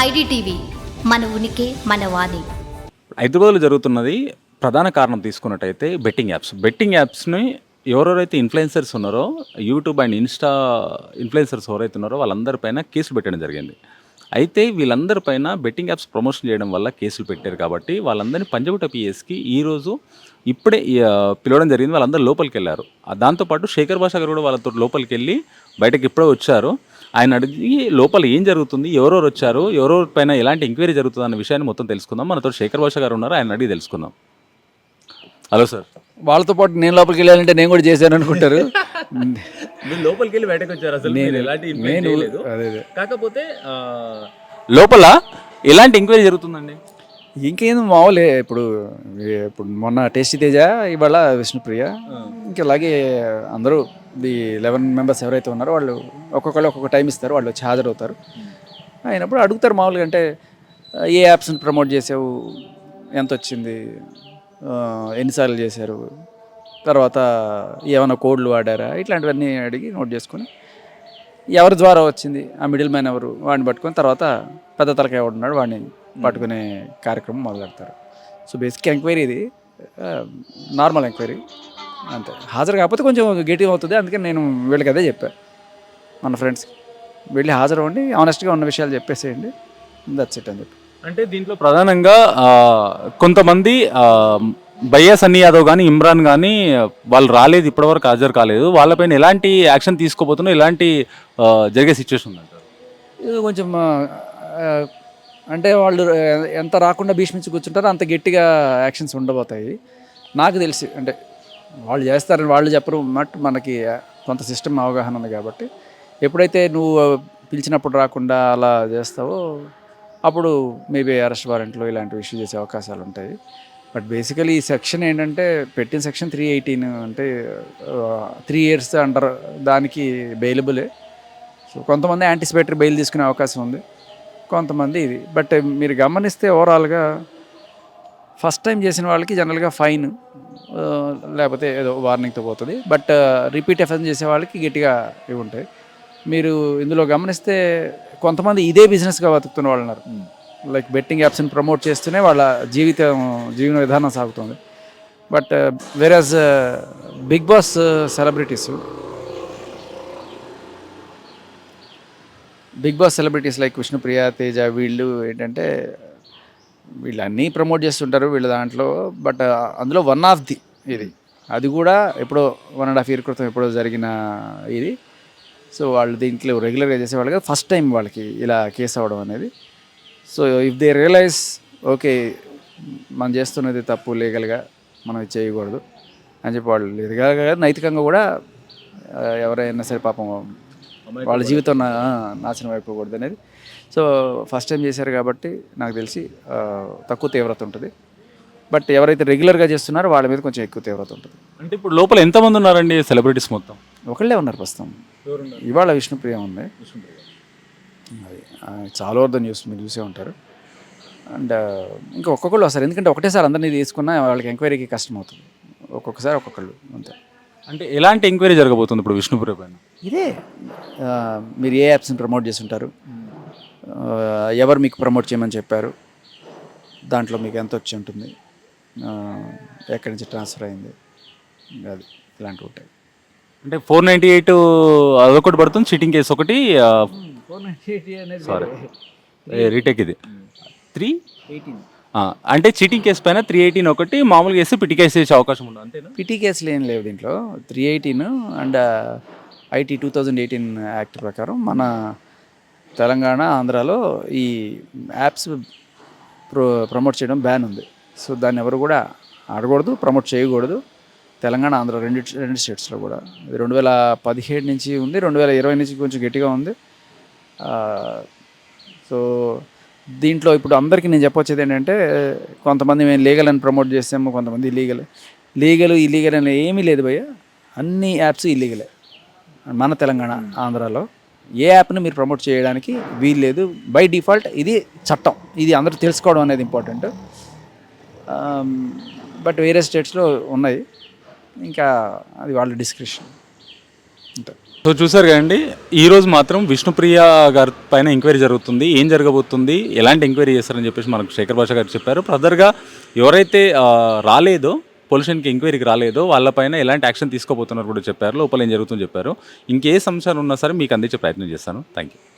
IDTV మన ఉనికి మన వాణి. హైదరాబాద్లో జరుగుతున్నది ప్రధాన కారణం తీసుకున్నట్టయితే బెట్టింగ్ యాప్స్. బెట్టింగ్ యాప్స్ని ఎవరెవరైతే ఇన్ఫ్లుయెన్సర్స్ ఉన్నారో యూట్యూబ్ అండ్ ఇన్స్టా ఇన్ఫ్లుయెన్సర్స్ ఎవరైతే ఉన్నారో వాళ్ళందరిపైన కేసులు పెట్టడం జరిగింది. అయితే వీళ్ళందరిపైన బెట్టింగ్ యాప్స్ ప్రమోషన్ చేయడం వల్ల కేసులు పెట్టారు కాబట్టి వాళ్ళందరినీ పంజగుట్ట పిఎస్కి ఈరోజు ఇప్పుడే పిలవడం జరిగింది. వాళ్ళందరూ లోపలికి వెళ్ళారు దాంతోపాటు శేఖర్ భాష గారు కూడా వాళ్ళతో లోపలికి వెళ్ళి బయటకి ఇప్పుడే వచ్చారు. ఆయన అడిగి లోపల ఏం జరుగుతుంది ఎవరెవరు వచ్చారు ఎవరెవరి పైన ఎలాంటి ఎంక్వైరీ జరుగుతుంది అన్న విషయాన్ని మొత్తం తెలుసుకుందాం. మనతో శేఖర్ భాష గారు ఉన్నారు ఆయన అడిగి తెలుసుకుందాం. Hello sir. వాళ్ళతో పాటు నేను లోపలికి వెళ్ళాలంటే నేను కూడా చేశాను అనుకుంటారు. మీరు లోపలికి వెళ్ళి బయటకు వచ్చారు అసలు మీరు ఎలాంటి నేను కాకపోతే లోపల ఎలాంటి ఎంక్వైరీ జరుగుతుందండి? ఇంకేం మామూలే ఇప్పుడు ఇప్పుడు మొన్న టేస్టీ తేజ ఇవాళ విష్ణుప్రియ ఇంకా అలాగే అందరూ ది లెవెన్ మెంబర్స్ ఎవరైతే ఉన్నారో వాళ్ళు ఒక్కొక్కళ్ళు ఒక్కొక్క టైం ఇస్తారు వాళ్ళు వచ్చి హాజరవుతారు. అయినప్పుడు అడుగుతారు మామూలుగా అంటే ఏ యాప్స్ని ప్రమోట్ చేసావు ఎంత వచ్చింది ఎన్నిసార్లు చేశారు తర్వాత ఏమైనా కోడ్లు వాడారా ఇట్లాంటివన్నీ అడిగి నోట్ చేసుకొని ఎవరి ద్వారా వచ్చింది ఆ మిడిల్ మ్యాన్ ఎవరు వాడిని పట్టుకొని తర్వాత పెద్ద తలకాయ ఉన్నాడు వాడిని పట్టుకునే కార్యక్రమం మొదలెడతారు. సో బేసిక్ ఎంక్వైరీ ఇది నార్మల్ ఎంక్వైరీ. అంతే. హాజరు కాకపోతే కొంచెం గట్టిగా అవుతుంది. అందుకని నేను వీళ్ళకి అదే చెప్పాను మన ఫ్రెండ్స్కి వెళ్ళి హాజరు అవ్వండి ఆనెస్ట్గా ఉన్న విషయాలు చెప్పేసేయండి. దట్స్ ఇట్ అని చెప్పి. అంటే దీంట్లో ప్రధానంగా కొంతమంది ఆ, భయ్యా సన్నీ యాదవ్ కానీ ఇమ్రాన్ కానీ వాళ్ళు రాలేదు ఇప్పటివరకు హాజరు కాలేదు. వాళ్ళపైన ఎలాంటి యాక్షన్ తీసుకోబోతున్నా ఎలాంటి జరిగే సిచ్యువేషన్ ఉందంటారు? ఇది కొంచెం అంటే వాళ్ళు ఎంత రాకుండా భీష్మించి కూర్చుంటారో అంత గట్టిగా యాక్షన్స్ ఉండబోతాయి. నాకు తెలిసి అంటే వాళ్ళు చేస్తారని వాళ్ళు చెప్పరు బట్ మనకి కొంత సిస్టమ్ అవగాహన ఉంది కాబట్టి. ఎప్పుడైతే నువ్వు పిలిచినప్పుడు రాకుండా అలా చేస్తావో అప్పుడు మేబీ అరెస్ట్ వారెంట్లో ఇలాంటివి ఇష్యూ చేసే అవకాశాలు ఉంటాయి. బట్ బేసికలీ ఈ సెక్షన్ ఏంటంటే పెట్టిన సెక్షన్ త్రీ ఎయిటీన్ అంటే త్రీ ఇయర్స్ అండర్ దానికి బెయిలబులే సో కొంతమంది యాంటిసిపేటరీ బెయిల్ తీసుకునే అవకాశం ఉంది. కొంతమంది ఇది. బట్ మీరు గమనిస్తే ఓవరాల్గా ఫస్ట్ టైం చేసిన వాళ్ళకి జనరల్గా ఫైన్ లేకపోతే ఏదో వార్నింగ్తో పోతుంది. బట్ రిపీట్ ఎఫెన్స్ చేసే వాళ్ళకి గట్టిగా ఇవి ఉంటాయి. మీరు ఇందులో గమనిస్తే కొంతమంది ఇదే బిజినెస్గా బతుకుతున్న వాళ్ళు ఉన్నారు. లైక్ బెట్టింగ్ యాప్స్ని ప్రమోట్ చేస్తూనే వాళ్ళ జీవితం జీవన విధానం సాగుతుంది. But whereas Bigg Boss celebrities Bigg Boss celebrities like Vishnupriya Teja వీళ్ళు ఏంటంటే వీళ్ళు అన్నీ ప్రమోట్ చేస్తుంటారు వీళ్ళ దాంట్లో బట్ అందులో వన్ ఆఫ్ ది ఇది. అది కూడా ఎప్పుడో వన్ అండ్ హాఫ్ ఇయర్ క్రితం ఎప్పుడో జరిగిన ఇది. సో వాళ్ళు దీంట్లో రెగ్యులర్గా చేసేవాళ్ళు కదా ఫస్ట్ టైం వాళ్ళకి ఇలా కేసు అవ్వడం అనేది. So if they realise okay మనం చేస్తున్నది తప్పు లీగల్గా మనం చేయకూడదు అని చెప్పి వాళ్ళు లీగల్గా నైతికంగా కూడా ఆ, ఎవరైనా సరే పాపం వాళ్ళ జీవితం నాశనం అయిపోకూడదు అనేది. సో ఫస్ట్ టైం చేశారు కాబట్టి నాకు తెలిసి తక్కువ తీవ్రత ఉంటుంది. బట్ ఎవరైతే రెగ్యులర్గా చేస్తున్నారో వాళ్ళ మీద కొంచెం ఎక్కువ తీవ్రత ఉంటుంది. అంటే ఇప్పుడు లోపల ఎంతమంది ఉన్నారండి సెలబ్రిటీస్ మొత్తం? ఒకళ్ళే ఉన్నారు ప్రస్తుతం. ఇవాళ విష్ణుప్రియ ఉంది. అది చాలా వద్ద న్యూస్ మీరు చూసే ఉంటారు. అండ్ ఇంకా ఒక్కొక్కళ్ళు వస్తారు. ఎందుకంటే ఒకటేసారి అందరినీ తీసుకున్నా వాళ్ళకి ఎంక్వైరీకి కష్టం అవుతుంది. ఒక్కొక్కసారి ఒక్కొక్కళ్ళు అంతే. అంటే ఎలాంటి ఎంక్వైరీ జరగబోతుంది ఇప్పుడు విష్ణుపుర పైన? ఇదే మీరు ఏ యాప్స్ని ప్రమోట్ చేస్తుంటారు? ఎవరు మీకు ప్రమోట్ చేయమని చెప్పారు? దాంట్లో మీకు ఎంత వచ్చి ఉంటుంది? ఎక్కడి నుంచి ట్రాన్స్ఫర్ అయింది? అది ఇలాంటివి ఉంటాయి. అంటే ఫోర్ నైంటీ ఎయిట్ అదొకటి పడుతుంది చీటింగ్ కేసు ఒకటి సారీ. రీటేక్ ఇది. త్రీ? అంటే చీటింగ్ కేసు పైన త్రీ ఎయిటీన్ ఒకటి మామూలుగా వేస్తే పిటి కేసు వేసే అవకాశం ఉండదు అంతేనా? పిటి కేసులు ఏం లేవు దీంట్లో. Three eighteen and IT two thousand eighteen act ప్రకారం మన తెలంగాణ ఆంధ్రాలో ఈ యాప్స్ ప్రో ప్రమోట్ చేయడం బ్యాన్ ఉంది. సో దాన్ని ఎవరు కూడా ఆడకూడదు ప్రమోట్ చేయకూడదు. తెలంగాణ ఆంధ్ర రెండు రెండు స్టేట్స్లో కూడా. ఇది రెండు వేల పదిహేడు నుంచి ఉంది రెండు వేల ఇరవై నుంచి కొంచెం గట్టిగా ఉంది. సో దీంట్లో ఇప్పుడు అందరికీ నేను చెప్పొచ్చేది ఏంటంటే కొంతమంది మేము లీగల్ అని ప్రమోట్ చేసాము కొంతమంది ఇల్లీగల్ లీగల్ ఇల్లీగల్ అని ఏమీ లేదు భయ్య. అన్ని యాప్స్ ఇల్లీగలే. మన తెలంగాణ ఆంధ్రాలో. ఏ యాప్ను మీరు ప్రమోట్ చేయడానికి వీలు లేదు బై డిఫాల్ట్ ఇది చట్టం. ఇది అందరూ తెలుసుకోవడం అనేది ఇంపార్టెంట్. బట్ వేరే స్టేట్స్లో ఉన్నాయి. ఇంకా అది వాళ్ళ డిస్క్రిప్షన్. అంతే. సో చూసారు కదండి ఈరోజు మాత్రం విష్ణుప్రియ గారి పైన ఎంక్వైరీ జరుగుతుంది. ఏం జరగబోతుంది? ఎలాంటి ఎంక్వైరీ చేస్తారని చెప్పేసి మనకు శేఖర్ భాష గారు చెప్పారు. ఫర్దర్గా ఎవరైతే రాలేదో పొల్యూషన్కి ఎంక్వైరీకి రాలేదో వాళ్ళపైన ఎలాంటి యాక్షన్ తీసుకోబోతున్నారు కూడా చెప్పారు. లోపల ఏం జరుగుతుందో చెప్పారు. ఇంకే సంశయాలు ఉన్నా సరే మీకు అందించే ప్రయత్నం చేస్తాను. Thank you